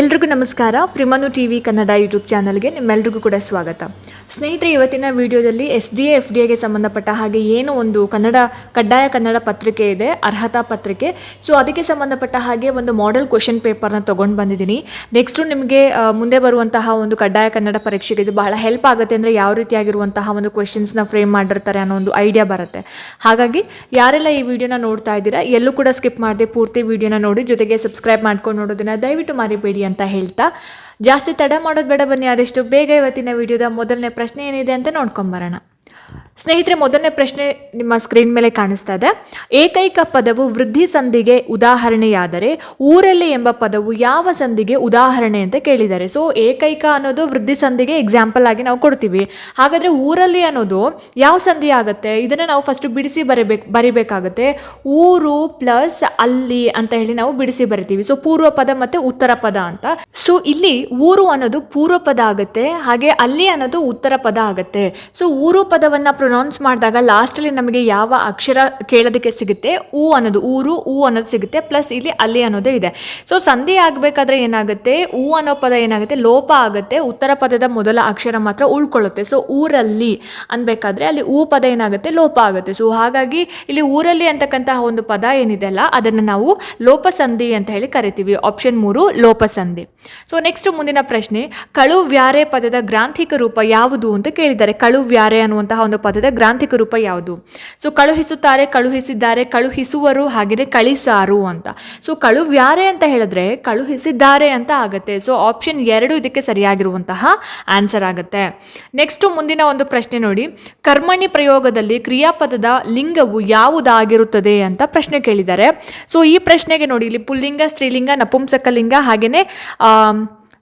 ಎಲ್ರಿಗೂ ನಮಸ್ಕಾರ. ಪ್ರಿಮನು ಟಿ ವಿ ಕನ್ನಡ ಯೂಟ್ಯೂಬ್ ಚಾನಲ್ಗೆ ನಿಮ್ಮೆಲ್ರಿಗೂ ಕೂಡ ಸ್ವಾಗತ. ಸ್ನೇಹಿತರೆ, ಇವತ್ತಿನ ವಿಡಿಯೋದಲ್ಲಿ S D A, F D ಎಗೆ ಸಂಬಂಧಪಟ್ಟ ಹಾಗೆ ಏನು ಒಂದು ಕನ್ನಡ, ಕಡ್ಡಾಯ ಕನ್ನಡ ಪತ್ರಿಕೆ ಇದೆ, ಅರ್ಹತಾ ಪತ್ರಿಕೆ. ಸೊ ಅದಕ್ಕೆ ಸಂಬಂಧಪಟ್ಟ ಹಾಗೆ ಒಂದು ಮಾಡೆಲ್ ಕ್ವೆಶನ್ ಪೇಪರ್ನ ತೊಗೊಂಡು ಬಂದಿದ್ದೀನಿ. ನೆಕ್ಸ್ಟು ನಿಮಗೆ ಮುಂದೆ ಬರುವಂತಹ ಒಂದು ಕಡ್ಡಾಯ ಕನ್ನಡ ಪರೀಕ್ಷೆಗೆ ಇದು ಬಹಳ ಹೆಲ್ಪ್ ಆಗುತ್ತೆ ಅಂದರೆ ಯಾವ ರೀತಿಯಾಗಿರುವಂತಹ ಒಂದು ಕ್ವೆಶನ್ಸ್ನ ಫ್ರೇಮ್ ಮಾಡಿರ್ತಾರೆ ಅನ್ನೋ ಒಂದು ಐಡಿಯಾ ಬರುತ್ತೆ. ಹಾಗಾಗಿ, ಯಾರೆಲ್ಲ ಈ ವಿಡಿಯೋನ ನೋಡ್ತಾ ಇದ್ದೀರಾ, ಎಲ್ಲೂ ಕೂಡ ಸ್ಕಿಪ್ ಮಾಡದೆ ಪೂರ್ತಿ ವಿಡಿಯೋನ ನೋಡಿ, ಜೊತೆಗೆ ಸಬ್ಸ್ಕ್ರೈಬ್ ಮಾಡ್ಕೊಂಡು ನೋಡೋದನ್ನು ದಯವಿಟ್ಟು ಮರಿಬೇಡಿ ಅಂತ ಹೇಳ್ತಾ. ಜಾಸ್ತಿ ತಡ ಮಾಡೋದು ಬೇಡ ಬನ್ನಿ ಆದಷ್ಟು ಬೇಗ ಇವತ್ತಿನ ವಿಡಿಯೋದ ಮೊದಲನೇ ಪ್ರಶ್ನೆ ಏನಿದೆ ಅಂತ ನೋಡ್ಕೊಂಬರೋಣ ಸ್ನೇಹಿತರೆ, ಮೊದಲನೇ ಪ್ರಶ್ನೆ ನಿಮ್ಮ ಸ್ಕ್ರೀನ್ ಮೇಲೆ ಕಾಣಿಸ್ತಾ ಇದೆ. ಏಕೈಕ ಪದವು ವೃದ್ಧಿ ಸಂಧಿಗೆ ಉದಾಹರಣೆಯಾದರೆ ಊರಲ್ಲಿ ಎಂಬ ಪದವು ಯಾವ ಸಂಧಿಗೆ ಉದಾಹರಣೆ ಅಂತ ಕೇಳಿದ್ದಾರೆ. ಸೊ ಏಕೈಕ ಅನ್ನೋದು ವೃದ್ಧಿ ಸಂಧಿಗೆ ಎಕ್ಸಾಂಪಲ್ ಆಗಿ ನಾವು ಕೊಡ್ತೀವಿ. ಹಾಗಾದರೆ ಊರಲ್ಲಿ ಅನ್ನೋದು ಯಾವ ಸಂಧಿ ಆಗುತ್ತೆ? ಇದನ್ನು ನಾವು ಫಸ್ಟ್ ಬಿಡಿಸಿ ಬರಬೇಕು, ಬರಿಬೇಕಾಗುತ್ತೆ. ಊರು ಪ್ಲಸ್ ಅಲ್ಲಿ ಅಂತ ಹೇಳಿ ನಾವು ಬಿಡಿಸಿ ಬರಿತೀವಿ. ಸೊ ಪೂರ್ವ ಪದ ಮತ್ತು ಉತ್ತರ ಪದ ಅಂತ. ಸೊ ಇಲ್ಲಿ ಊರು ಅನ್ನೋದು ಪೂರ್ವ ಪದ ಆಗುತ್ತೆ, ಹಾಗೆ ಅಲ್ಲಿ ಅನ್ನೋದು ಉತ್ತರ ಪದ ಆಗುತ್ತೆ. ಸೊ ಊರು ಪದವನ್ನು ಪ್ರೊನೌನ್ಸ್ ಮಾಡಿದಾಗ ಲಾಸ್ಟಲ್ಲಿ ನಮಗೆ ಯಾವ ಅಕ್ಷರ ಕೇಳೋದಕ್ಕೆ ಸಿಗುತ್ತೆ? ಊ ಅನ್ನೋದು, ಊರು, ಊ ಅನ್ನೋದು ಸಿಗುತ್ತೆ ಪ್ಲಸ್ ಇಲ್ಲಿ ಅಲ್ಲಿ ಅನ್ನೋದೇ ಇದೆ. ಸೊ ಸಂಧಿ ಆಗಬೇಕಾದ್ರೆ ಏನಾಗುತ್ತೆ? ಊ ಅನ್ನೋ ಪದ ಏನಾಗುತ್ತೆ? ಲೋಪ ಆಗುತ್ತೆ, ಉತ್ತರ ಪದದ ಮೊದಲ ಅಕ್ಷರ ಮಾತ್ರ ಉಳ್ಕೊಳ್ಳುತ್ತೆ. ಸೊ ಊರಲ್ಲಿ ಅನ್ಬೇಕಾದ್ರೆ ಅಲ್ಲಿ ಊ ಪದ ಏನಾಗುತ್ತೆ? ಲೋಪ ಆಗುತ್ತೆ. ಸೊ ಹಾಗಾಗಿ ಇಲ್ಲಿ ಊರಲ್ಲಿ ಅಂತಕ್ಕಂತಹ ಒಂದು ಪದ ಏನಿದೆ ಅಲ್ಲ, ಅದನ್ನು ನಾವು ಲೋಪಸಂಧಿ ಅಂತ ಹೇಳಿ ಕರಿತೀವಿ. ಆಪ್ಷನ್ ಮೂರು ಲೋಪಸಂಧಿ ಸೊ ನೆಕ್ಸ್ಟ್ ಮುಂದಿನ ಪ್ರಶ್ನೆ ಕಳು ವ್ಯಾರೆ ಪದದ ಗ್ರಾಂಥಿಕ ರೂಪ ಯಾವುದು ಅಂತ ಕೇಳಿದ್ದಾರೆ. ಕಳು ವ್ಯಾರೆ ಅನ್ನುವಂತಹ ಒಂದು ಪದದ ಗ್ರಾಂಥಿಕ ರೂಪ ಯಾವುದು? ಸೊ, ಕಳುಹಿಸುತ್ತಾರೆ, ಕಳುಹಿಸಿದ್ದಾರೆ, ಕಳುಹಿಸುವರು ಹಾಗೆಯೇ ಕಳಿಸಾರು ಅಂತ. ಸೊ, ಕಳುವ್ಯಾರೆ ಅಂತ ಹೇಳಿದ್ರೆ ಕಳುಹಿಸಿದ್ದಾರೆ ಅಂತ ಆಗುತ್ತೆ. ಸೊ ಆಪ್ಷನ್ ಎರಡು ಇದಕ್ಕೆ ಸರಿಯಾಗಿರುವಂತಹ ಆನ್ಸರ್ ಆಗುತ್ತೆ. ನೆಕ್ಸ್ಟ್ ಮುಂದಿನ ಒಂದು ಪ್ರಶ್ನೆ ನೋಡಿ. ಕರ್ಮಣಿ ಪ್ರಯೋಗದಲ್ಲಿ ಕ್ರಿಯಾಪದದ ಲಿಂಗವು ಯಾವುದಾಗಿರುತ್ತದೆ ಅಂತ ಪ್ರಶ್ನೆ ಕೇಳಿದ್ದಾರೆ. ಸೊ, ಈ ಪ್ರಶ್ನೆಗೆ ನೋಡಿ. ಇಲ್ಲಿ ಪುಲ್ಲಿಂಗ, ಸ್ತ್ರೀಲಿಂಗ, ನಪುಂಸಕಲಿಂಗ ಹಾಗೆಯೇ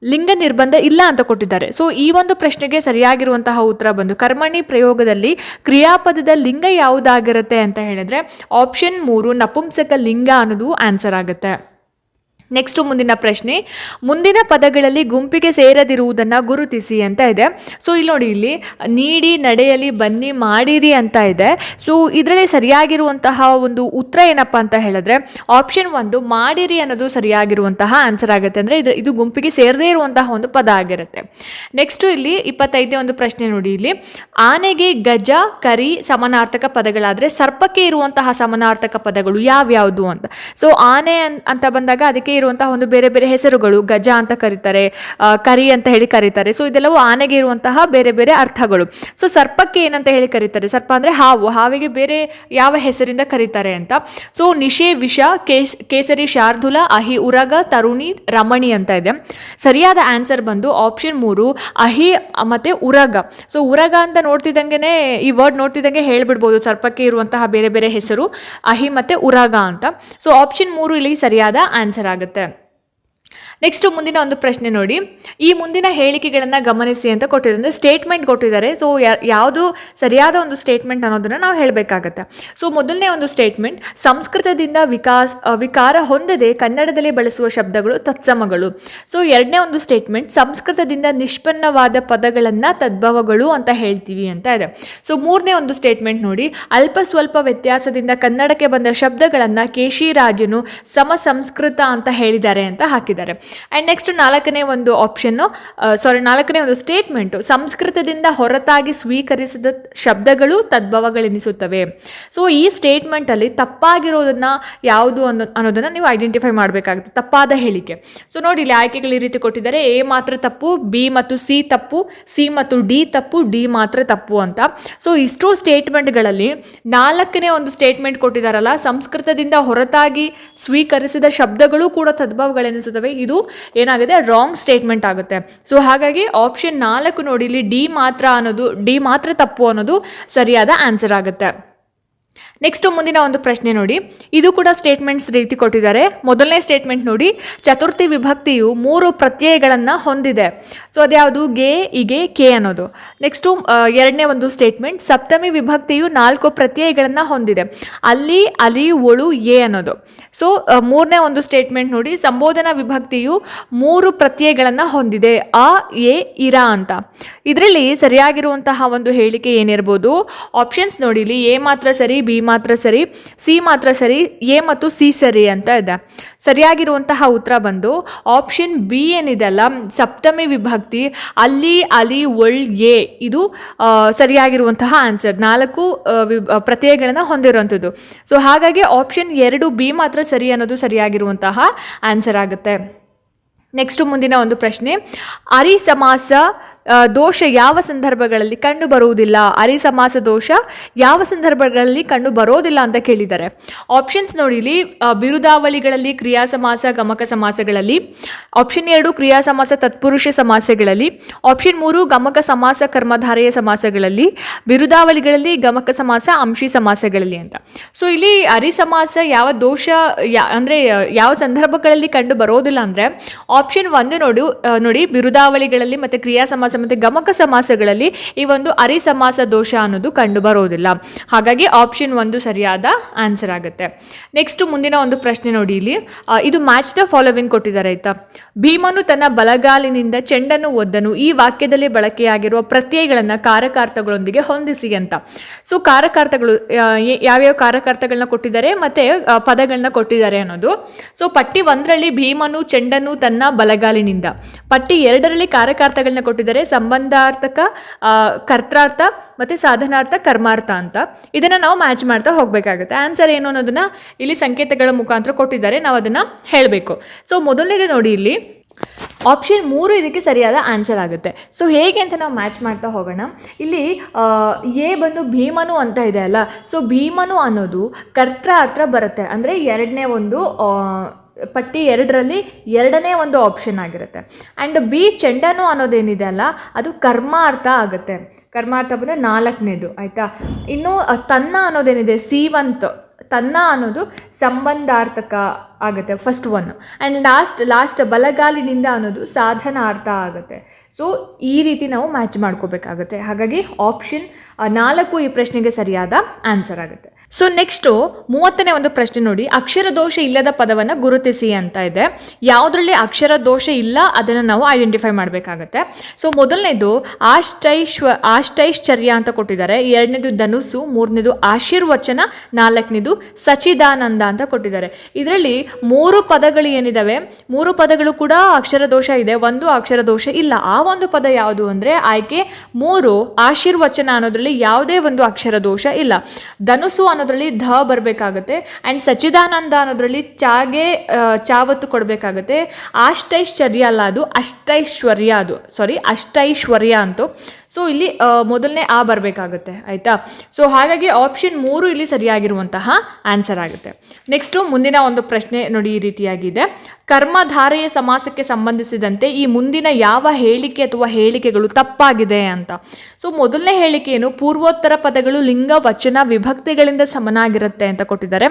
ಲಿಂಗ ನಿರ್ಬಂಧ ಇಲ್ಲ ಅಂತ ಕೊಟ್ಟಿದ್ದಾರೆ. ಸೊ ಈ ಒಂದು ಪ್ರಶ್ನೆಗೆ ಸರಿಯಾಗಿರುವಂತಹ ಉತ್ತರ ಬಂದು ಕರ್ಮಣಿ ಪ್ರಯೋಗದಲ್ಲಿ ಕ್ರಿಯಾಪದದ ಲಿಂಗ ಯಾವುದಾಗಿರುತ್ತೆ ಅಂತ ಹೇಳಿದ್ರೆ ಆಪ್ಷನ್ ಮೂರು ನಪುಂಸಕ ಲಿಂಗ ಅನ್ನೋದು ಆನ್ಸರ್ ಆಗುತ್ತೆ. ನೆಕ್ಸ್ಟ್ ಮುಂದಿನ ಪ್ರಶ್ನೆ, ಮುಂದಿನ ಪದಗಳಲ್ಲಿ ಗುಂಪಿಗೆ ಸೇರದಿರುವುದನ್ನು ಗುರುತಿಸಿ ಅಂತ ಇದೆ. ಸೊ ಇಲ್ಲಿ ನೋಡಿ, ಇಲ್ಲಿ ನೀಡಿ, ನಡೆಯಲಿ, ಬನ್ನಿ, ಮಾಡಿರಿ ಅಂತ ಇದೆ. ಸೊ ಇದರಲ್ಲಿ ಸರಿಯಾಗಿರುವಂತಹ ಒಂದು ಉತ್ತರ ಏನಪ್ಪ ಅಂತ ಹೇಳಿದ್ರೆ ಆಪ್ಷನ್ ಒಂದು, ಮಾಡಿರಿ ಅನ್ನೋದು ಸರಿಯಾಗಿರುವಂತಹ ಆನ್ಸರ್ ಆಗುತ್ತೆ. ಅಂದರೆ ಇದು ಇದು ಗುಂಪಿಗೆ ಸೇರದೇ ಇರುವಂತಹ ಒಂದು ಪದ ಆಗಿರುತ್ತೆ. ನೆಕ್ಸ್ಟು ಇಲ್ಲಿ ಇಪ್ಪತ್ತೈದನೇ ಒಂದು ಪ್ರಶ್ನೆ ನೋಡಿ, ಇಲ್ಲಿ ಆನೆಗೆ ಗಜ, ಕರಿ, ಸಮಾನಾರ್ಥಕ ಪದಗಳಾದರೆ ಸರ್ಪಕ್ಕೆ ಇರುವಂತಹ ಸಮಾನಾರ್ಥಕ ಪದಗಳು ಯಾವ್ಯಾವುದು ಅಂತ. ಸೊ ಆನೆ ಅಂತ ಬಂದಾಗ ಅದಕ್ಕೆ ಇರುವಂತಹ ಒಂದು ಬೇರೆ ಬೇರೆ ಹೆಸರುಗಳು ಗಜ ಅಂತ ಕರೀತಾರೆ ಕರಿ ಅಂತ ಹೇಳಿ ಕರೀತಾರೆ. ಸೊ ಇದೆಲ್ಲವೂ ಆನೆಗೆ ಇರುವಂತಹ ಬೇರೆ ಬೇರೆ ಅರ್ಥಗಳು. ಸೊ ಸರ್ಪಕ್ಕೆ ಏನಂತ ಹೇಳಿ ಕರೀತಾರೆ? ಸರ್ಪ ಅಂದರೆ ಹಾವು. ಹಾವಿಗೆ ಬೇರೆ ಯಾವ ಹೆಸರಿಂದ ಕರೀತಾರೆ ಅಂತ? ಸೊ ನಿಶೆ ವಿಷ, ಕೇಸ್, ಕೇಸರಿ ಶಾರ್ದುಲ ಅಹಿ, ಉರಗ, ತರುಣಿ, ರಮಣಿ ಅಂತ ಇದೆ. ಸರಿಯಾದ ಆನ್ಸರ್ ಬಂದು ಆಪ್ಷನ್ ಮೂರು, ಅಹಿ, ಮತ್ತು ಉರಗ. ಸೊ ಉರಗ ಅಂತ ನೋಡ್ತಿದ್ದಂಗೆ ಈ ವರ್ಡ್ ನೋಡ್ತಿದ್ದಂಗೆ ಹೇಳ್ಬಿಡ್ಬೋದು ಸರ್ಪಕ್ಕೆ ಇರುವಂತಹ ಬೇರೆ ಬೇರೆ ಹೆಸರು, ಅಹಿ ಮತ್ತು ಉರಗ ಅಂತ. ಸೊ ಆಪ್ಷನ್ ಮೂರು ಇಲ್ಲಿ ಸರಿಯಾದ ಆನ್ಸರ್ ಆಗುತ್ತೆ. っ、ನೆಕ್ಸ್ಟ್ ಮುಂದಿನ ಒಂದು ಪ್ರಶ್ನೆ ನೋಡಿ. ಈ ಮುಂದಿನ ಹೇಳಿಕೆಗಳನ್ನು ಗಮನಿಸಿ ಅಂತ ಕೊಟ್ಟಿದ್ದಾರೆ ಸ್ಟೇಟ್ಮೆಂಟ್ ಕೊಟ್ಟಿದ್ದಾರೆ. ಸೊ ಯಾವುದು ಸರಿಯಾದ ಒಂದು ಸ್ಟೇಟ್ಮೆಂಟ್ ಅನ್ನೋದನ್ನು ನಾವು ಹೇಳಬೇಕಾಗತ್ತೆ. ಸೊ ಮೊದಲನೇ ಒಂದು ಸ್ಟೇಟ್ಮೆಂಟ್ ಸಂಸ್ಕೃತದಿಂದ ವಿಕಾಸ್ ವಿಕಾರ ಹೊಂದದೆ ಕನ್ನಡದಲ್ಲಿ ಬಳಸುವ ಶಬ್ದಗಳು ತತ್ಸಮಗಳು. ಸೊ ಎರಡನೇ ಒಂದು ಸ್ಟೇಟ್ಮೆಂಟ್ ಸಂಸ್ಕೃತದಿಂದ ನಿಷ್ಪನ್ನವಾದ ಪದಗಳನ್ನು ತದ್ಭವಗಳು ಅಂತ ಹೇಳ್ತೀವಿ ಅಂತ ಇದೆ. ಸೊ ಮೂರನೇ ಒಂದು ಸ್ಟೇಟ್ಮೆಂಟ್ ನೋಡಿ. ಅಲ್ಪ ಸ್ವಲ್ಪ ವ್ಯತ್ಯಾಸದಿಂದ ಕನ್ನಡಕ್ಕೆ ಬಂದ ಶಬ್ದಗಳನ್ನು ಕೇಶಿರಾಜನು ರಾಜನು ಸಮಸಂಸ್ಕೃತ ಅಂತ ಹೇಳಿದ್ದಾರೆ ಅಂತ ಹಾಕಿದ್ದಾರೆ. ಆ್ಯಂಡ್ ನೆಕ್ಸ್ಟ್ ನಾಲ್ಕನೇ ಒಂದು ಆಪ್ಷನ್ನು ಸಾರಿ ನಾಲ್ಕನೇ ಒಂದು ಸ್ಟೇಟ್ಮೆಂಟು ಸಂಸ್ಕೃತದಿಂದ ಹೊರತಾಗಿ ಸ್ವೀಕರಿಸಿದ ಶಬ್ದಗಳು ತದ್ಭವಗಳೆನಿಸುತ್ತವೆ. ಸೊ ಈ ಸ್ಟೇಟ್ಮೆಂಟಲ್ಲಿ ತಪ್ಪಾಗಿರೋದನ್ನು ಯಾವುದು ಅನ್ನೋ, ಅನ್ನೋದನ್ನು ನೀವು ಐಡೆಂಟಿಫೈ ಮಾಡಬೇಕಾಗುತ್ತೆ. ತಪ್ಪಾದ ಹೇಳಿಕೆ. ಸೊ ನೋಡಿ ಇಲ್ಲಿ ಆಯ್ಕೆಗಳು ಈ ರೀತಿ ಕೊಟ್ಟಿದ್ದಾರೆ. ಎ ಮಾತ್ರ ತಪ್ಪು, ಬಿ ಮತ್ತು ಸಿ ತಪ್ಪು, ಸಿ ಮತ್ತು ಡಿ ತಪ್ಪು, ಡಿ ಮಾತ್ರ ತಪ್ಪು ಅಂತ. ಸೊ ಇಷ್ಟು ಸ್ಟೇಟ್ಮೆಂಟ್ಗಳಲ್ಲಿ ನಾಲ್ಕನೇ ಒಂದು ಸ್ಟೇಟ್ಮೆಂಟ್ ಕೊಟ್ಟಿದ್ದಾರಲ್ಲ, ಸಂಸ್ಕೃತದಿಂದ ಹೊರತಾಗಿ ಸ್ವೀಕರಿಸಿದ ಶಬ್ದಗಳು ಕೂಡ ತದ್ಭವಗಳೆನಿಸುತ್ತವೆ. ಇದು ಏನಾಗಿದೆ ರಾಂಗ್ ಸ್ಟೇಟ್ಮೆಂಟ್ ಆಗುತ್ತೆ. ಸೊ ಹಾಗಾಗಿ ಆಪ್ಷನ್ ನಾಲ್ಕು ನೋಡಿ ಇಲ್ಲಿ ಡಿ ಮಾತ್ರ ಅನ್ನೋದು, ಡಿ ಮಾತ್ರ ತಪ್ಪು ಅನ್ನೋದು ಸರಿಯಾದ ಆನ್ಸರ್ ಆಗುತ್ತೆ. ನೆಕ್ಸ್ಟ್ ಮುಂದಿನ ಒಂದು ಪ್ರಶ್ನೆ ನೋಡಿ. ಇದು ಕೂಡ ಸ್ಟೇಟ್ಮೆಂಟ್ಸ್ ರೀತಿ ಕೊಟ್ಟಿದ್ದಾರೆ. ಮೊದಲನೇ ಸ್ಟೇಟ್ಮೆಂಟ್ ನೋಡಿ, ಚತುರ್ಥಿ ವಿಭಕ್ತಿಯು ಮೂರು ಪ್ರತ್ಯಯಗಳನ್ನು ಹೊಂದಿದೆ. ಸೊ ಅದ್ಯಾವುದು? ಗೆ, ಇಗೆ, ಕೆ ಅನ್ನೋದು. ನೆಕ್ಸ್ಟು ಎರಡನೇ ಒಂದು ಸ್ಟೇಟ್ಮೆಂಟ್ ಸಪ್ತಮಿ ವಿಭಕ್ತಿಯು ನಾಲ್ಕು ಪ್ರತ್ಯಯಗಳನ್ನು ಹೊಂದಿದೆ. ಅಲ್ಲಿ ಅಲಿ ಒಳು, ಎ ಅನ್ನೋದು. ಸೊ ಮೂರನೇ ಒಂದು ಸ್ಟೇಟ್ಮೆಂಟ್ ನೋಡಿ, ಸಂಬೋಧನಾ ವಿಭಕ್ತಿಯು ಮೂರು ಪ್ರತ್ಯಯಗಳನ್ನು ಹೊಂದಿದೆ. ಆ, ಎ, ಇರ ಅಂತ. ಇದರಲ್ಲಿ ಸರಿಯಾಗಿರುವಂತಹ ಒಂದು ಹೇಳಿಕೆ ಏನಿರ್ಬೋದು? ಆಪ್ಷನ್ಸ್ ನೋಡಿಲಿ, ಎ ಮಾತ್ರ ಸರಿ ಬಿ ಮಾತ್ರ ಸರಿ, ಸಿ ಮಾತ್ರ ಸರಿ, ಎ ಮತ್ತು ಸಿ ಸರಿ ಅಂತ ಇದೆ. ಸರಿಯಾಗಿರುವಂತಹ ಉತ್ತರ ಬಂದು ಆಪ್ಷನ್ ಬಿ ಏನಿದೆ ಅಲ್ಲ, ಸಪ್ತಮಿ ವಿಭಕ್ತಿ ಅಲ್ಲಿ ಅಲಿ ಒಳ್, ಎ ಇದು ಸರಿಯಾಗಿರುವಂತಹ ಆನ್ಸರ್. ನಾಲ್ಕು ಪ್ರತ್ಯಯಗಳನ್ನು ಹೊಂದಿರುವಂಥದ್ದು. ಸೊ, ಹಾಗಾಗಿ ಆಪ್ಷನ್ ಎರಡು ಬಿ ಮಾತ್ರ ಸರಿ ಅನ್ನೋದು ಸರಿಯಾಗಿರುವಂತಹ ಆನ್ಸರ್ ಆಗುತ್ತೆ. ನೆಕ್ಸ್ಟ್ ಮುಂದಿನ ಒಂದು ಪ್ರಶ್ನೆ ಅರಿ ಸಮಾಸ ದೋಷ ಯಾವ ಸಂದರ್ಭಗಳಲ್ಲಿ ಕಂಡು ಬರುವುದಿಲ್ಲ? ಅರಿ ಸಮಾಸ ದೋಷ ಯಾವ ಸಂದರ್ಭಗಳಲ್ಲಿ ಕಂಡು ಬರೋದಿಲ್ಲ ಅಂತ ಕೇಳಿದ್ದಾರೆ. ಆಪ್ಷನ್ಸ್ ನೋಡಿಲಿ ಬಿರುದಾವಳಿಗಳಲ್ಲಿ, ಕ್ರಿಯಾ ಸಮಾಸ, ಗಮಕ ಸಮಾಸಗಳಲ್ಲಿ. ಆಪ್ಷನ್ ಎರಡು, ಕ್ರಿಯಾ ಸಮಾಸ, ತತ್ಪುರುಷ ಸಮಾಸಗಳಲ್ಲಿ. ಆಪ್ಷನ್ ಮೂರು, ಗಮಕ ಸಮಾಸ, ಕರ್ಮಧಾರೆಯ ಸಮಾಸಗಳಲ್ಲಿ. ಬಿರುದಾವಳಿಗಳಲ್ಲಿ, ಗಮಕ ಸಮಾಸ, ಅಂಶಿ ಸಮಾಸಗಳಲ್ಲಿ ಅಂತ. ಸೊ ಇಲ್ಲಿ ಅರಿ ಸಮಾಸ ಯಾವ ದೋಷ, ಯಾ, ಅಂದರೆ, ಯಾವ ಸಂದರ್ಭಗಳಲ್ಲಿ ಕಂಡು ಬರೋದಿಲ್ಲ ಅಂದರೆ ಆಪ್ಷನ್ ಒಂದು ನೋಡು ನೋಡಿ, ಬಿರುದಾವಳಿಗಳಲ್ಲಿ ಮತ್ತು ಕ್ರಿಯಾ ಸಮಾಸ ಮತ್ತು ಗಮಕ ಸಮಾಸಗಳಲ್ಲಿ ಈ ಒಂದು ಅರಿ ಸಮಾಸ ದೋಷ ಅನ್ನೋದು ಕಂಡು ಬರೋದಿಲ್ಲ. ಹಾಗಾಗಿ ಆಪ್ಷನ್ ಒಂದು ಸರಿಯಾದ ಆನ್ಸರ್ ಆಗುತ್ತೆ. ನೆಕ್ಸ್ಟ್ ಮುಂದಿನ ಒಂದು ಪ್ರಶ್ನೆ ನೋಡಿ ಇಲ್ಲಿ. ಇದು ಮ್ಯಾಚ್ ದ ಫಾಲೋವಿಂಗ್ ಕೊಟ್ಟಿದ್ದಾರೆ ಆಯ್ತಾ? ಭೀಮನು ತನ್ನ ಬಲಗಾಲಿನಿಂದ ಚೆಂಡನ್ನು ಒದ್ದನು. ಈ ವಾಕ್ಯದಲ್ಲಿ ಬಳಕೆಯಾಗಿರುವ ಪ್ರತ್ಯಯಗಳನ್ನು ಕಾರಕಾರ್ಥಗಳೊಂದಿಗೆ ಹೊಂದಿಸಿ ಅಂತ. ಸೊ ಕಾರಕಾರ್ಥಗಳು ಯಾವ್ಯಾವ ಕಾರಕಾರ್ಥಗಳನ್ನ ಕೊಟ್ಟಿದ್ದಾರೆ ಮತ್ತೆ ಪದಗಳನ್ನ ಕೊಟ್ಟಿದ್ದಾರೆ ಅನ್ನೋದು. ಸೊ ಪಟ್ಟಿ ಒಂದರಲ್ಲಿ ಭೀಮನು ಚೆಂಡನ್ನು ತನ್ನ ಬಲಗಾಲಿನಿಂದ. ಪಟ್ಟಿ ಎರಡರಲ್ಲಿ ಕಾರಕಾರ್ಥಗಳನ್ನ ಕೊಟ್ಟಿದ್ದಾರೆ. ಸಂಬಂಧಾರ್ಥಕ ಆ, ಕರ್ತಾರ್ಥ ಮತ್ತು ಸಾಧನಾರ್ಥ ಕರ್ಮಾರ್ಥ ಅಂತ. ಇದನ್ನ ನಾವು ಮ್ಯಾಚ್ ಮಾಡ್ತಾ ಹೋಗಬೇಕಾಗುತ್ತೆ. ಆನ್ಸರ್ ಏನು ಅನ್ನೋದನ್ನ ಇಲ್ಲಿ ಸಂಕೇತಗಳ ಮುಖಾಂತರ ಕೊಟ್ಟಿದ್ದಾರೆ. ನಾವು ಅದನ್ನು ಹೇಳಬೇಕು. ಸೊ ಮೊದಲನೇದು ನೋಡಿ ಇಲ್ಲಿ. ಆಪ್ಷನ್ ಮೂರು ಇದಕ್ಕೆ ಸರಿಯಾದ ಆನ್ಸರ್ ಆಗುತ್ತೆ. ಸೊ ಹೇಗೆ ಅಂತ ನಾವು ಮ್ಯಾಚ್ ಮಾಡ್ತಾ ಹೋಗೋಣ. ಇಲ್ಲಿ ಎ ಬಂದು ಭೀಮನು ಅಂತ ಇದೆ ಅಲ್ಲ. ಸೊ ಭೀಮನು ಅನ್ನೋದು ಕರ್ತ ಅರ್ಥ ಬರುತ್ತೆ. ಅಂದರೆ ಎರಡನೇ ಒಂದು ಪಟ್ಟಿ ಎರಡರಲ್ಲಿ ಎರಡನೇ ಒಂದು ಆಪ್ಷನ್ ಆಗಿರುತ್ತೆ. ಆ್ಯಂಡ್ ಬಿ ಚೆಂಡನು ಅನ್ನೋದೇನಿದೆ ಅಲ್ಲ, ಅದು ಕರ್ಮಾರ್ಥ ಆಗುತ್ತೆ. ಕರ್ಮಾರ್ಥ ಬಂದರೆ ನಾಲ್ಕನೇದು, ಆಯಿತಾ? ಇನ್ನು ತನ್ನ ಅನ್ನೋದೇನಿದೆ, ಸೀವಂತ್. ತನ್ನ ಅನ್ನೋದು ಸಂಬಂಧಾರ್ಥಕ ಆಗುತ್ತೆ first one and last last ಬಲಗಾಲಿನಿಂದ ಅನ್ನೋದು ಸಾಧನಾರ್ಥ ಆಗುತ್ತೆ. ಸೊ ಈ ರೀತಿ ನಾವು ಮ್ಯಾಚ್ ಮಾಡ್ಕೋಬೇಕಾಗುತ್ತೆ. ಹಾಗಾಗಿ ಆಪ್ಷನ್ ನಾಲ್ಕು ಈ ಪ್ರಶ್ನೆಗೆ ಸರಿಯಾದ ಆನ್ಸರ್ ಆಗುತ್ತೆ. ಸೊ ನೆಕ್ಸ್ಟು ಮೂವತ್ತನೇ ಒಂದು ಪ್ರಶ್ನೆ ನೋಡಿ. ಅಕ್ಷರ ದೋಷ ಇಲ್ಲದ ಪದವನ್ನು ಗುರುತಿಸಿ ಅಂತ ಇದೆ. ಯಾವುದರಲ್ಲಿ ಅಕ್ಷರ ದೋಷ ಇಲ್ಲ, ಅದನ್ನು ನಾವು ಐಡೆಂಟಿಫೈ ಮಾಡಬೇಕಾಗತ್ತೆ. ಸೊ ಮೊದಲನೇದು, ಆಷ್ಟೈಶ್ವ, ಆಷ್ಟೈಶ್ಚರ್ಯ ಅಂತ ಕೊಟ್ಟಿದ್ದಾರೆ. ಎರಡನೇದು ಧನುಸು ಮೂರನೇದು, ಆಶೀರ್ವಚನ, ನಾಲ್ಕನೇದು ಸಚಿದಾನಂದ ಅಂತ ಕೊಟ್ಟಿದ್ದಾರೆ. ಇದರಲ್ಲಿ ಮೂರು ಪದಗಳು ಏನಿದಾವೆ? ಮೂರು ಪದಗಳು ಕೂಡ ಅಕ್ಷರ ದೋಷ ಇದೆ. ಒಂದು ಅಕ್ಷರ ದೋಷ ಇಲ್ಲ. ಆ ಒಂದು ಪದ ಯಾವುದು ಅಂದರೆ, ಆಯ್ಕೆ, ಮೂರು ಆಶೀರ್ವಚನ ಅನ್ನೋದರಲ್ಲಿ ಯಾವುದೇ ಒಂದು ಅಕ್ಷರ ದೋಷ ಇಲ್ಲ ಧನುಸು ಅನ್ನೋದ್ರಲ್ಲಿ ಧ ಬರಬೇಕಾಗುತ್ತೆ ಆ್ಯಂಡ್ ಸಚ್ಚಿದಾನಂದ ಅನ್ನೋದ್ರಲ್ಲಿ ಚಾಗೆ ಚಾವತ್ತು ಕೊಡಬೇಕಾಗುತ್ತೆ. ಅಷ್ಟೈಶ್ಚರ್ಯ ಅಲ್ಲ ಅದು, ಅಷ್ಟೈಶ್ವರ್ಯ ಅದು. ಸಾರಿ ಅಷ್ಟೈಶ್ವರ್ಯ ಅಂತು. ಸೊ ಇಲ್ಲಿ ಮೊದಲನೇ ಆ ಬರಬೇಕಾಗುತ್ತೆ, ಆಯಿತಾ? ಸೊ ಹಾಗಾಗಿ ಆಪ್ಷನ್ ಮೂರು ಇಲ್ಲಿ ಸರಿಯಾಗಿರುವಂತಹ ಆನ್ಸರ್ ಆಗುತ್ತೆ. ನೆಕ್ಸ್ಟು ಮುಂದಿನ ಒಂದು ಪ್ರಶ್ನೆ ನೋಡಿ ಈ ರೀತಿಯಾಗಿದೆ. ಕರ್ಮಧಾರೆಯ ಸಮಾಸಕ್ಕೆ ಸಂಬಂಧಿಸಿದಂತೆ ಈ ಮುಂದಿನ ಯಾವ ಹೇಳಿಕೆ ಅಥವಾ ಹೇಳಿಕೆಗಳು ತಪ್ಪಾಗಿದೆ ಅಂತ. ಸೊ ಮೊದಲನೇ ಹೇಳಿಕೆ ಏನು? ಪೂರ್ವೋತ್ತರ ಪದಗಳು ಲಿಂಗ ವಚನ ವಿಭಕ್ತಿಗಳಿಂದ ಸಮನಾಗಿರುತ್ತೆ ಅಂತ ಕೊಟ್ಟಿದ್ದಾರೆ.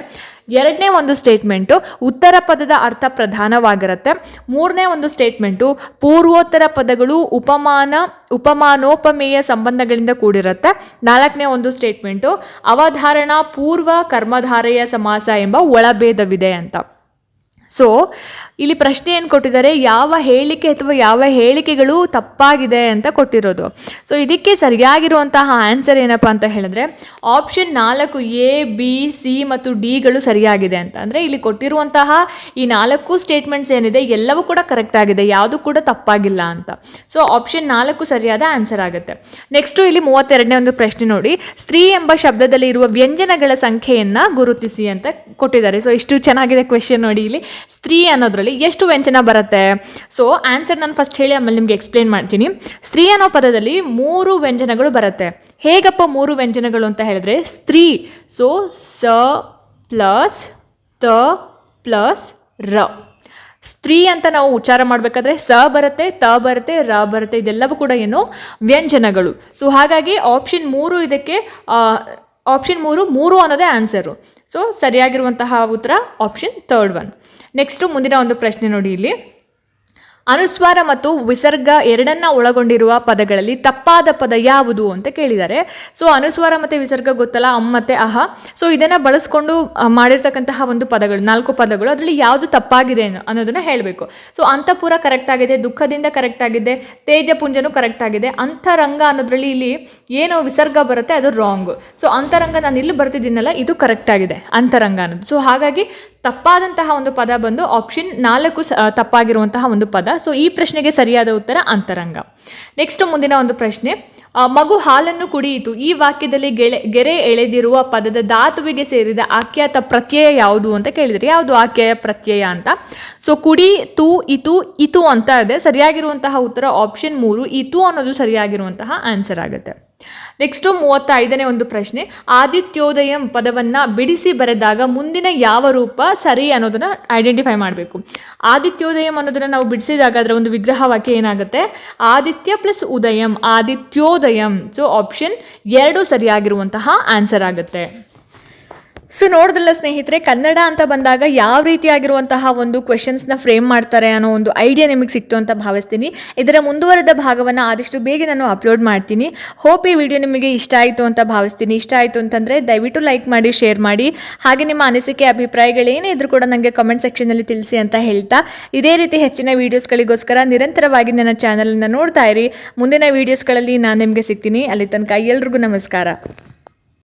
ಎರಡನೇ ಒಂದು ಸ್ಟೇಟ್ಮೆಂಟು ಉತ್ತರ ಪದದ ಅರ್ಥ ಪ್ರಧಾನವಾಗಿರುತ್ತೆ. ಮೂರನೇ ಒಂದು ಸ್ಟೇಟ್ಮೆಂಟು ಪೂರ್ವೋತ್ತರ ಪದಗಳು ಉಪಮಾನ, ಉಪಮಾನೋಪಮೇಯ ಸಂಬಂಧಗಳಿಂದ ಕೂಡಿರುತ್ತೆ. ನಾಲ್ಕನೇ ಒಂದು ಸ್ಟೇಟ್ಮೆಂಟು ಅವಧಾರಣ ಪೂರ್ವ ಕರ್ಮಧಾರೆಯ ಸಮಾಸ ಎಂಬ ಒಳಭೇದವಿದೆ ಅಂತ. ಸೊ ಇಲ್ಲಿ ಪ್ರಶ್ನೆ ಏನು ಕೊಟ್ಟಿದ್ದಾರೆ? ಯಾವ ಹೇಳಿಕೆ ಅಥವಾ ಯಾವ ಹೇಳಿಕೆಗಳು ತಪ್ಪಾಗಿದೆ ಅಂತ ಕೊಟ್ಟಿರೋದು. ಸೊ ಇದಕ್ಕೆ ಸರಿಯಾಗಿರುವಂತಹ ಆನ್ಸರ್ ಏನಪ್ಪ ಅಂತ ಹೇಳಿದ್ರೆ ಆಪ್ಷನ್ ನಾಲ್ಕು ಎ ಬಿ ಸಿ ಮತ್ತು ಡಿಗಳು ಸರಿಯಾಗಿದೆ ಅಂತ. ಅಂದರೆ ಇಲ್ಲಿ ಕೊಟ್ಟಿರುವಂತಹ ಈ ನಾಲ್ಕು ಸ್ಟೇಟ್ಮೆಂಟ್ಸ್ ಏನಿದೆ, ಎಲ್ಲವೂ ಕೂಡ ಕರೆಕ್ಟ್ ಆಗಿದೆ, ಯಾವುದು ಕೂಡ ತಪ್ಪಾಗಿಲ್ಲ ಅಂತ. ಸೊ ಆಪ್ಷನ್ ನಾಲ್ಕು ಸರಿಯಾದ ಆನ್ಸರ್ ಆಗುತ್ತೆ. ನೆಕ್ಸ್ಟು ಇಲ್ಲಿ ಮೂವತ್ತೆರಡನೇ ಒಂದು ಪ್ರಶ್ನೆ ನೋಡಿ. ಸ್ತ್ರೀ ಎಂಬ ಶಬ್ದದಲ್ಲಿ ಇರುವ ವ್ಯಂಜನಗಳ ಸಂಖ್ಯೆಯನ್ನು ಗುರುತಿಸಿ ಅಂತ ಕೊಟ್ಟಿದ್ದಾರೆ. ಸೊ ಇಷ್ಟು ಚೆನ್ನಾಗಿದೆ ಕ್ವೆಶನ್ ನೋಡಿ ಇಲ್ಲಿ. ಸ್ತ್ರೀ ಅನ್ನೋದ್ರಲ್ಲಿ ಎಷ್ಟು ವ್ಯಂಜನ ಬರುತ್ತೆ? ಸೊ ಆನ್ಸರ್ ನಾನು ಫಸ್ಟ್ ಹೇಳಿ, ಆಮೇಲೆ ನಿಮಗೆ ಎಕ್ಸ್ಪ್ಲೇನ್ ಮಾಡ್ತೀನಿ. ಸ್ತ್ರೀ ಅನ್ನೋ ಪದದಲ್ಲಿ ಮೂರು ವ್ಯಂಜನಗಳು ಬರುತ್ತೆ. ಹೇಗಪ್ಪ ಮೂರು ವ್ಯಂಜನಗಳು ಅಂತ ಹೇಳಿದ್ರೆ, ಸ್ತ್ರೀ ಸೊ ಸ, ಪ್ಲಸ್, ತ, ಪ್ಲಸ್, ರ. ಸ್ತ್ರೀ ಅಂತ ನಾವು ಉಚ್ಚಾರ ಮಾಡಬೇಕಾದ್ರೆ, ಸ ಬರುತ್ತೆ, ತ ಬರುತ್ತೆ, ರ ಬರುತ್ತೆ, ಇದೆಲ್ಲವೂ ಕೂಡ ಏನು ವ್ಯಂಜನಗಳು. ಸೊ ಹಾಗಾಗಿ ಆಪ್ಷನ್ ಮೂರು ಇದಕ್ಕೆ ಆಪ್ಷನ್ ಮೂರು ಮೂರು ಅನ್ನೋದೇ ಆನ್ಸರು ಸೊ ಸರಿಯಾಗಿರುವಂತಹ ಉತ್ತರ ಆಪ್ಷನ್ ಥರ್ಡ್ ಒನ್ ನೆಕ್ಸ್ಟು ಮುಂದಿನ ಒಂದು ಪ್ರಶ್ನೆ ನೋಡಿ ಇಲ್ಲಿ. ಅನುಸ್ವಾರ ಮತ್ತು ವಿಸರ್ಗ ಎರಡನ್ನ ಒಳಗೊಂಡಿರುವ ಪದಗಳಲ್ಲಿ ತಪ್ಪಾದ ಪದ ಯಾವುದು ಅಂತ ಕೇಳಿದ್ದಾರೆ. ಸೊ ಅನುಸ್ವಾರ ಮತ್ತು ವಿಸರ್ಗ ಗೊತ್ತಲ್ಲ? ಅಮ್ ಮತ್ತೆ ಅಹ. ಸೊ ಇದನ್ನ ಬಳಸ್ಕೊಂಡು ಮಾಡಿರ್ತಕ್ಕಂತಹ ಒಂದು ಪದಗಳು, ನಾಲ್ಕು ಪದಗಳು, ಅದರಲ್ಲಿ ಯಾವುದು ತಪ್ಪಾಗಿದೆ ಅನ್ನೋ- ಅನ್ನೋದನ್ನ ಹೇಳಬೇಕು. ಸೊ ಅಂತಪುರ ಕರೆಕ್ಟ್ ಆಗಿದೆ, ದುಃಖದಿಂದ ಕರೆಕ್ಟ್ ಆಗಿದೆ ತೇಜಪುಂಜನು ಕರೆಕ್ಟ್ ಆಗಿದೆ, ಅಂತರಂಗ ಅನ್ನೋದ್ರಲ್ಲಿ ಇಲ್ಲಿ ಏನು ವಿಸರ್ಗ ಬರುತ್ತೆ, ಅದು ರಾಂಗ್ ಸೊ ಅಂತರಂಗ ನಾನು ಇಲ್ಲಿ ಬರ್ತಿದ್ದೀನಲ್ಲ, ಇದು ಕರೆಕ್ಟ್ ಆಗಿದೆ, ಅಂತರಂಗ ಅನ್ನೋದು. ಸೊ ಹಾಗಾಗಿ ತಪ್ಪಾದಂತಹ ಒಂದು ಪದ ಬಂದು ಆಪ್ಷನ್ ನಾಲ್ಕು ತಪ್ಪಾಗಿರುವಂತಹ ಒಂದು ಪದ. ಸೊ ಈ ಪ್ರಶ್ನೆಗೆ ಸರಿಯಾದ ಉತ್ತರ ಅಂತರಂಗ. ನೆಕ್ಸ್ಟ್ ಮುಂದಿನ ಒಂದು ಪ್ರಶ್ನೆ. ಮಗು ಹಾಲನ್ನು ಕುಡಿಯಿತು. ಈ ವಾಕ್ಯದಲ್ಲಿ ಗೆಳೆ, ಗೆರೆ ಎಳೆದಿರುವ ಪದದ ಧಾತುವಿಗೆ ಸೇರಿದ ಆಖ್ಯಾತ ಪ್ರತ್ಯಯ ಯಾವುದು ಅಂತ ಕೇಳಿದರೆ. ಯಾವುದು ಆಖ್ಯಾಯ ಪ್ರತ್ಯಯ ಅಂತ? ಸೊ ಕುಡಿ, ತು, ಇತು ಇತು ಅಂತ ಇದೆ. ಸರಿಯಾಗಿರುವಂತಹ ಉತ್ತರ ಆಪ್ಷನ್ ಮೂರು. ಇತು ಅನ್ನೋದು ಸರಿಯಾಗಿರುವಂತಹ ಆನ್ಸರ್ ಆಗುತ್ತೆ. ನೆಕ್ಸ್ಟು ಮೂವತ್ತೈದನೇ ಒಂದು ಪ್ರಶ್ನೆ, ಆದಿತ್ಯೋದಯಂ ಪದವನ್ನ ಬಿಡಿಸಿ ಬರೆದಾಗ ಮುಂದಿನ ಯಾವ ರೂಪ ಸರಿ ಅನ್ನೋದನ್ನ ಐಡೆಂಟಿಫೈ ಮಾಡಬೇಕು. ಆದಿತ್ಯೋದಯಂ ಅನ್ನೋದನ್ನು ನಾವು ಬಿಡಿಸಿದಾಗ ಅದರ ಒಂದು ವಿಗ್ರಹ ವಾಕ್ಯ ಏನಾಗುತ್ತೆ? ಆದಿತ್ಯ ಪ್ಲಸ್ ಉದಯಂ, ಆದಿತ್ಯೋದಯಂ. ಸೊ ಆಪ್ಷನ್ ಎರಡು ಸರಿಯಾಗಿರುವಂತಹ ಆನ್ಸರ್ ಆಗುತ್ತೆ. ಸೊ ನೋಡಿದ್ರಲ್ಲ ಸ್ನೇಹಿತರೆ, ಕನ್ನಡ ಅಂತ ಬಂದಾಗ ಯಾವ ರೀತಿಯಾಗಿರುವಂತಹ ಒಂದು ಕ್ವೆಶನ್ಸ್ನ ಫ್ರೇಮ್ ಮಾಡ್ತಾರೆ ಅನ್ನೋ ಒಂದು ಐಡಿಯಾ ನಿಮಗೆ ಸಿಕ್ತು ಅಂತ ಭಾವಿಸ್ತೀನಿ. ಇದರ ಮುಂದುವರೆದ ಭಾಗವನ್ನು ಆದಷ್ಟು ಬೇಗ ನಾನು ಅಪ್ಲೋಡ್ ಮಾಡ್ತೀನಿ. ಹೋಪ್ ಈ ವಿಡಿಯೋ ನಿಮಗೆ ಇಷ್ಟ ಆಯಿತು ಅಂತ ಭಾವಿಸ್ತೀನಿ. ಇಷ್ಟ ಆಯಿತು ಅಂತಂದರೆ ದಯವಿಟ್ಟು ಲೈಕ್ ಮಾಡಿ ಶೇರ್ ಮಾಡಿ. ಹಾಗೆ ನಿಮ್ಮ ಅನಿಸಿಕೆ ಅಭಿಪ್ರಾಯಗಳೇನೇ ಇದ್ರೂ ಕೂಡ ನನಗೆ ಕಮೆಂಟ್ ಸೆಕ್ಷನಲ್ಲಿ ತಿಳಿಸಿ ಅಂತ ಹೇಳ್ತಾ. ಇದೇ ರೀತಿ ಹೆಚ್ಚಿನ ವೀಡಿಯೋಸ್ಗಳಿಗೋಸ್ಕರ ನಿರಂತರವಾಗಿ ನನ್ನ ಚಾನಲನ್ನು ನೋಡ್ತಾ ಇರಿ. ಮುಂದಿನ ವೀಡಿಯೋಸ್ಗಳಲ್ಲಿ ನಾನು ನಿಮಗೆ ಸಿಗ್ತೀನಿ. ಅಲ್ಲಿ ತನಕ ಎಲ್ರಿಗೂ ನಮಸ್ಕಾರ.